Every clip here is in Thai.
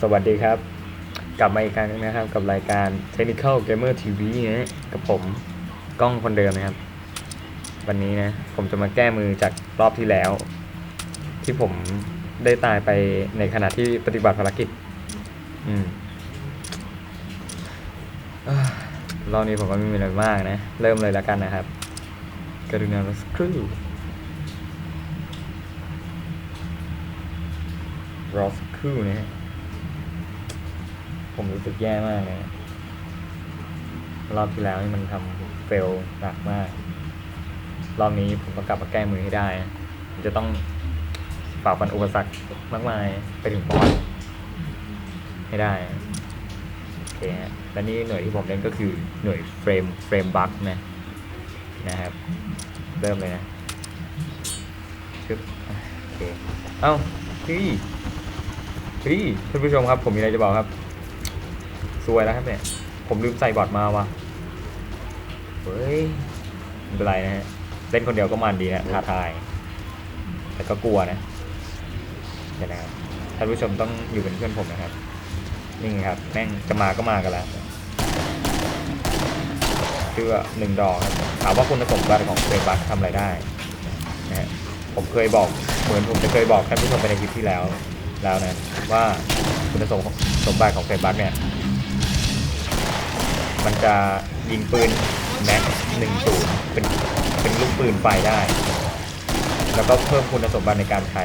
สวัสดีครับ กลับมาอีกครั้งนะครับ กับรายการ Technical Gamer TV นะกับผมกล้องคนเดิมนะครับ วันนี้นะ ผมจะมาแก้มือจากรอบที่แล้ว ที่ผมได้ตายไปในขณะที่ปฏิบัติภารกิจ อืมอรอบนี้ผมก็ไม่มีอะไรมากนะ เริ่มเลยแล้วกันนะครับกรุณาสักครู่รอส รู่นะฮะผมรู้สึกแย่มากเลยนะรอบที่แล้วนี่มันทำเฟลหนักมาก รอบนี้ผมต้องกลับมาแก้มือให้ได้นะผมจะต้องฝ่าฟันอุปสรรคมากมายไปถึงบอสให้ได้โอเคฮะและนี่หน่วยที่ผมเล่นก็คือหน่วยเฟรมเฟรมบัคนะนะครับ เริ่มเลยนะชึบโอเค เอ้าพี่ พี่ท่านผู้ชมครับ ผมมีอะไรจะบอกครับซวยแล้วครับเนี่ย ผมลืมใส่บอดมาว่ะเฮ้ยไม่เป็นไรนะฮะเล่นคนเดียวก็มันดีนะท้าทาย แต่ก็กลัวนะเดี๋ยวนะครับท่านผู้ชมต้องอยู่เป็นเพื่อนผมนะครับนี่ไงครับแม่งจะมาก็มากันแล้วชื่อหนึ่งดอกครับถามว่าคุณสมบัติของเฟรบัคทำอะไรได้นะฮะผมเคยบอกเหมือนผมจะเคยบอกท่านผู้ชมไปในคลิปที่แล้ว แล้วนะว่าคุณสมสมบัติของเฟรมบัคเนี่ย มันจะยิงปืนแม็กหนึ่งศูนย์เป็นเป็นลูกปืนไฟได้ แล้วก็เพิ่มคุณสมบัติในการใช้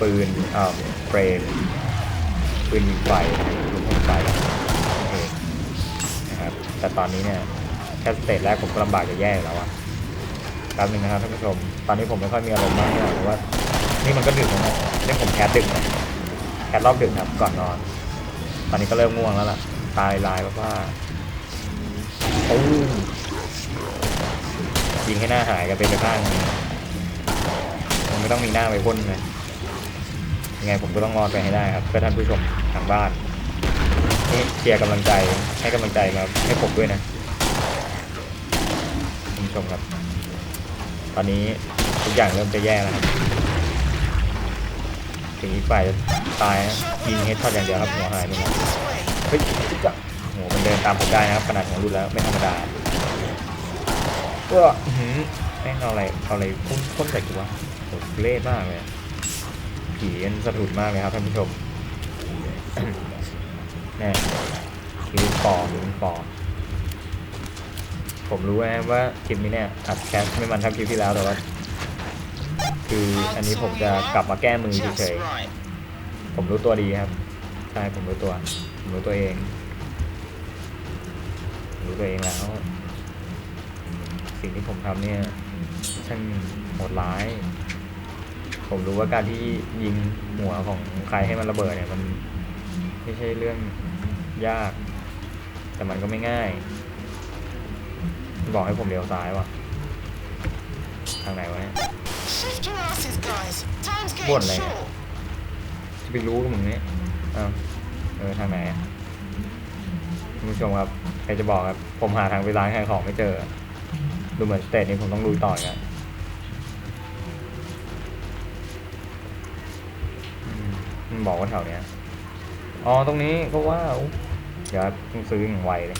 ปืนเอ่อเฟรมปืนยิงไฟลูกยิงไฟโอเคนะครับแต่ตอนนี้เนี่ยแค่สเตจแรกผมก็ลำบากจะแย่แล้วอะแป๊บนึงนะครับท่านผู้ชม ตอนนี้ผมไม่ค่อยมีอารมณ์มากเท่าไหร่เพราะว่า นี่มันก็ดึกแล้วนะนี่ผมแคสดึกนะแคสรอบดึกครับ ก่อนนอน ตอนนี้ก็เริ่มง่วงแล้วล่ะ ตายลายเพราะว่าโอ้ยิงให้หน้าหายกันไปไปข้างหนึ่งมันไม่ต้องมีหน้าไปพ่นเลยยังไงผมก็ต้องรอดไปให้ได้ครับเพื่อท่านผู้ชมทางบ้านนี่เชียร์กำลังใจให้กำลังใจมาให้ผมด้วยนะผู้ชมครับ ตอนนี้ทุกอย่างเริ่มจะแย่แล้วครับ ถึงอีกฝ่ายตายยิงเฮดช็อตอย่างเดียวครับหัวหายไปหมดเฮ้ยจะโหมันเดินตามผมได้นะครับขนาดของรุ่นแล้วไม่ธรรมดาก็หือแม่งเอาอะไรเอาอะไรพ่นพ่นใส่กูวะโหเล่มากเลยผีกันสะดุดมากเลยครับท่านผู้ชมแน่คิวปอคิวปอผมรู้นะว่าคลิปนี้เนี่ยอัดแคสไม่มันเท่าคลิปที่แล้วแต่ว่า คืออันนี้ผมจะกลับมาแก้มือเฉยๆผมรู้ตัวดีครับ ใช่ผมรู้ตัว ผมรู้ตัวเองผมรู้ตัวเองแล้ว สิ่งที่ผมทำเนี่ยช่างโหดร้าย ผมรู้ว่าการที่ยิงหัวของใครให้มันระเบิดเนี่ยมันไม่ใช่เรื่องยาก แต่มันก็ไม่ง่าย บอกให้ผมเลี้ยวซ้ายว่ะ ทางไหนวะเนี่ย Shift your asses, guys. Time's getting Buồn này. short. จะไปรู้กับมึงเนี่ยอ้าวเออทางไหนอะคุณผู้ชมครับใครจะบอกครับ ผมหาทางไปร้านขายของไม่เจอ ดูเหมือนสเตจนี้ผมต้องลุยต่ออีกอะอืมมันบอกว่าแถวเนี้ย อ๋อ ตรงนี้ก็ว้าวเดี๋ยวต้องซื้ออย่างไวเลย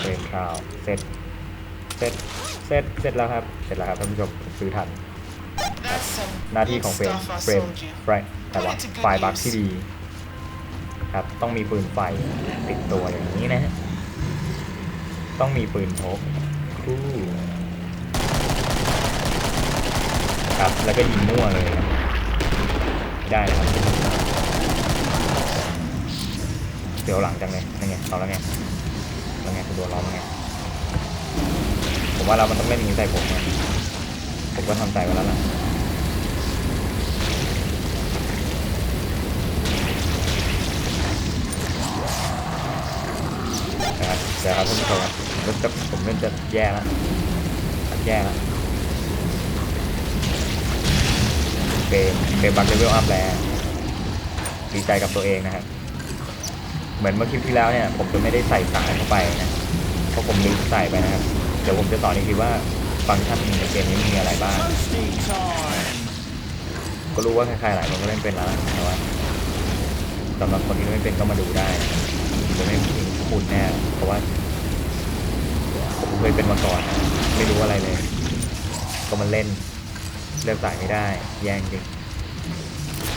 เฟรมข่าวเสร็จเสร็จ เสร็จเสร็จแล้วครับ เสร็จแล้วครับท่านผู้ชมผมซื้อทัน That's some หน้าที่ good ของเฟรม stuff I เฟรม sold you. ไฟแต่ว่าไฟล์บัคที่ดี ครับ ต้องมีปืนไฟติดตัวอย่างนี้นะฮะ ต้องมีปืนพกคู่ครับ แล้วก็ยิงมั่วเลยครับไม่ได้นะครับเดี๋ยวหลังจังเลยนั่นไงเอาแล้วไงแล้วไงคุณโดนล้อมแล้วไงผม ว่าเรามันต้องเล่นอย่างนี้ใส่ผมนะผมก็ทำใจไว้แล้วล่ะนะครับเดี๋ยวครับท่านผู้ชมครับผมจะผมเริ่มจะแย่แล้วแย่แล้วเฟรมเฟรมบัคเลเวลอัพแล้วดีใจกับตัวเองนะครับ เหมือนเมื่อคลิปที่แล้วเนี่ย ผมจะไม่ได้ใส่สายเข้าไปนะ เพราะผมลืมใส่ไปนะครับ เดี๋ยวผมจะสอนอีกทีว่าฟังก์ชันในเกมนี้มีอะไรบ้าง ก็รู้ว่าใครๆหลายคนก็เล่นเป็นแล้วแต่ว่าสำหรับคนที่ไม่เป็นก็มาดูได้จะไม่ทิ้งคุณแน่เพราะว่าผมเคยเป็นมาก่อนไม่รู้อะไรเลย ก็มันเล่นเลือกสายไม่ได้ แย่งจริง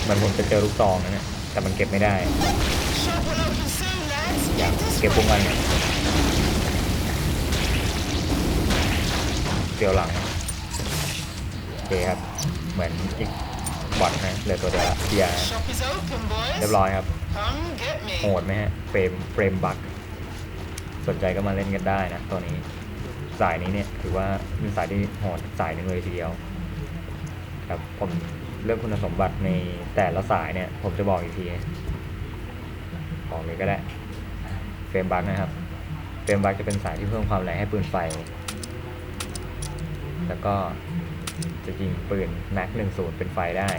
มันผมจะเจอลูกซองนะเนี่ยแต่มันเก็บไม่ได้ อยากเก็บพวกมัน เดี่ยวหลังโอเคครับ เหมือนอีกบอทนะเหลือตัวเดียวละเบียเรียบร้อยครับโหดไหมฮะเฟรมเฟรมบักสนใจก็มาเล่นกันได้นะตัวนี้สายนี้เนี่ยถือว่าเป็นสายที่โหดสายหนึ่งเลยทีเดียวครับผมเรื่องคุณสมบัติในแต่ละสายเนี่ย ผมจะบอกอีกทีบอกเลยก็ได้เฟรมบักนะครับเฟรมบักจะเป็นสายที่เพิ่มความแรงให้ปืนไฟ แล้วก็จะยิงปืนแม็กหนึ่งศูนย์เป็นไฟได้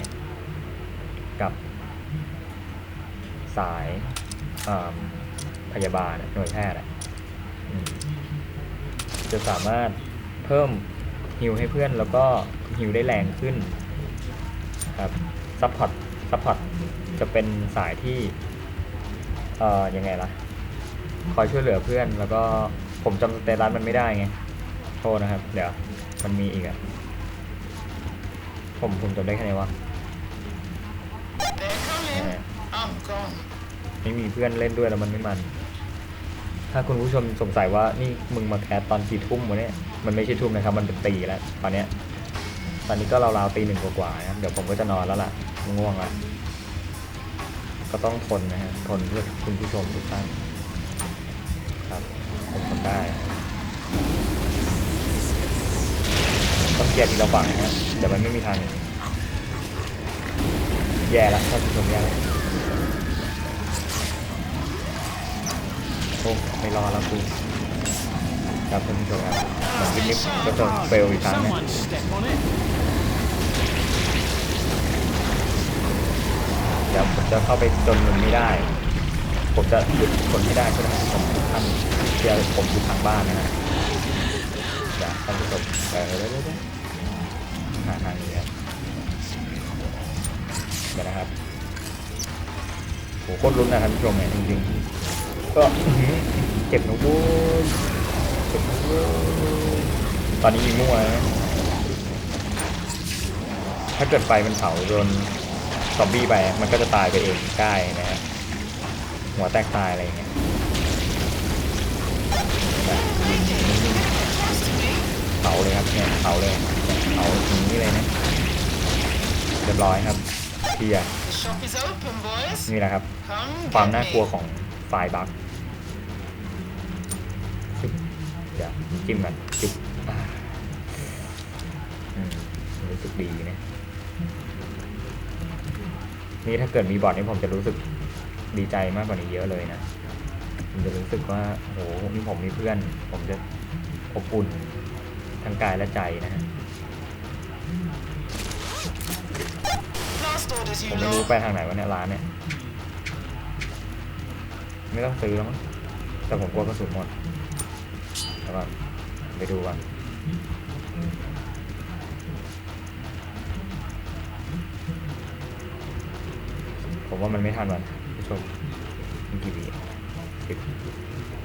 กับสายพยาบาลหน่วยแพทย์จะสามารถเพิ่มฮิวให้เพื่อนแล้วก็ฮิวได้แรงขึ้นครับซัพพอร์ตซัพพอร์ตจะเป็นสายที่ เอ่อยังไงล่ะ คอยช่วยเหลือเพื่อนแล้วก็ผมจำสเตตัสมันไม่ได้ไง โทษนะครับ เดี๋ยว มันมีอีกอะผมผมจำได้แค่นี้ว่า They're coming. Yeah. I'm gone. ไม่มีเพื่อนเล่นด้วยแล้วมันไม่มัน ถ้าคุณผู้ชมสงสัยว่านี่มึงมาแคสตอนกี่ทุ่มวะเนี่ย มันไม่ใช่ทุ่มนะครับ มันเป็นตีแล้วตอนเนี้ย ตอนนี้ก็ราวๆตีหนึ่งกว่าๆนะครับเดี๋ยวผมก็จะนอนแล้วล่ะ ง่วงละก็ต้องทนนะฮะ ทนเพื่อคุณผู้ชมทุกท่านครับ ผมทนได้ ต้องเกลียดทีละฝั่งนะฮะเดี๋ยวมันไม่มีทาง แย่ละท่านผู้ชมแย่ละโอ้ไม่รอแล้วกูครับท่านผู้ชมครับเหมือนวินนิฟก็จะเฟลอีกครั้งนะ Someone step on it. เดี๋ยวผมจะเข้าไปจนมันไม่ได้ ผมจะหยุดคนไม่ได้เพื่อให้ผมทุกท่านเชียร์ผมอยู่ทางบ้านนะฮะ เดี๋ยวท่านผู้ชมเดี๋ยวเดี๋ยวเลยวเดี๋ยวหาทางนี้ครับเดี๋ยนะครับโหโคตรลุ้นนะท่านผู้ชมเนี่ยจริงๆ ก็เจ็บนะโว้ยเจ็บนะโว้ยตอนนี้ยิงมั่วนะถ้าเกิดไฟมันเผาโดนซอมบี้ไปมันก็จะตายไปเองใกล้นะฮะหัวแตกตายอะไรอย่างเงี้ย เผาเลยครับเนี่ยเผาเลยเผาอย่างนี้เลยนะเรียบร้อยครับเคลียร์ The shop is open, boys. นี่แหละครับ Come ความ get น่ากลัว me. ของไฟล์บัคจึ๊บเดี๋ยวจิ้มกันจึ๊บอ่าอืมรู้สึกดีนะ นี่ถ้าเกิดมีบอทนี่ผมจะรู้สึกดีใจมากกว่านี้เยอะเลยนะผมจะรู้สึกว่าโหนี่ผมมีเพื่อน ผมจะอบอุ่น ทั้งกายและใจนะฮะผมไม่รู้ไปทางไหนวะเนี่ยร้านเนี่ย ไม่ต้องซื้อแล้วมั้งแต่ผมกลัวกระสุนหมดแล้วก็ไปดูก่อนผมว่ามันไม่ทันวันผู้ชมมันกี่วิสิบ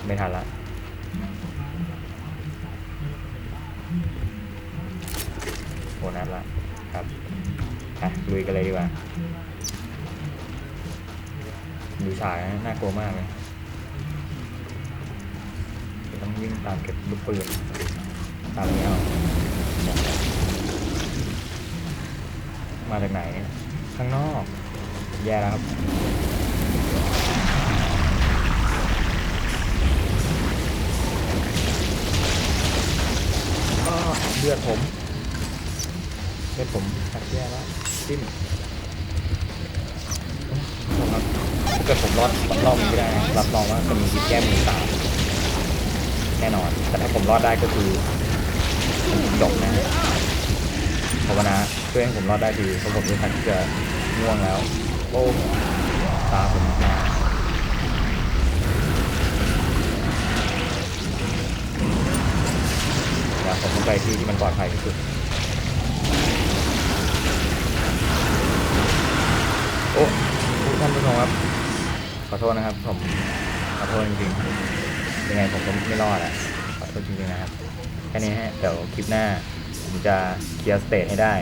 ไม่ทันละ นัสละครับอะลุยกันเลยดีกว่า ดูฉากนะน่ากลัวมากเลยจะต้องวิ่งตามเก็บลูกปืนตามไม่เอามาจากไหนข้างนอก แย่แล้วครับเลือดผม เลือดผมชักแย่แล้วจิ้มครับถ้าเกิดผมรอดรอบนี้ไม่ได้นะรับรองว่าจะมีทิปแก้มือสามแน่นอน แต่ถ้าผมรอดได้ก็คือจบนะภาวนาช่วยให้ผมรอดได้ทีเพราะผมรู้ทันที่จะง่วงแล้วโอ้ตาผมมาเดี๋ยวผมต้องไปที่ที่มันปลอดภัยที่สุด อ้ท่านผู้ชมครับขอโทษนะครับ ผมขอโทษจริงๆยังไงผมก็ไม่รอดอะขอโทษจริงๆนะครับแค่นี้ฮะเดี๋ยวคลิปหน้าผมจะเคลียร์สเตทให้ได้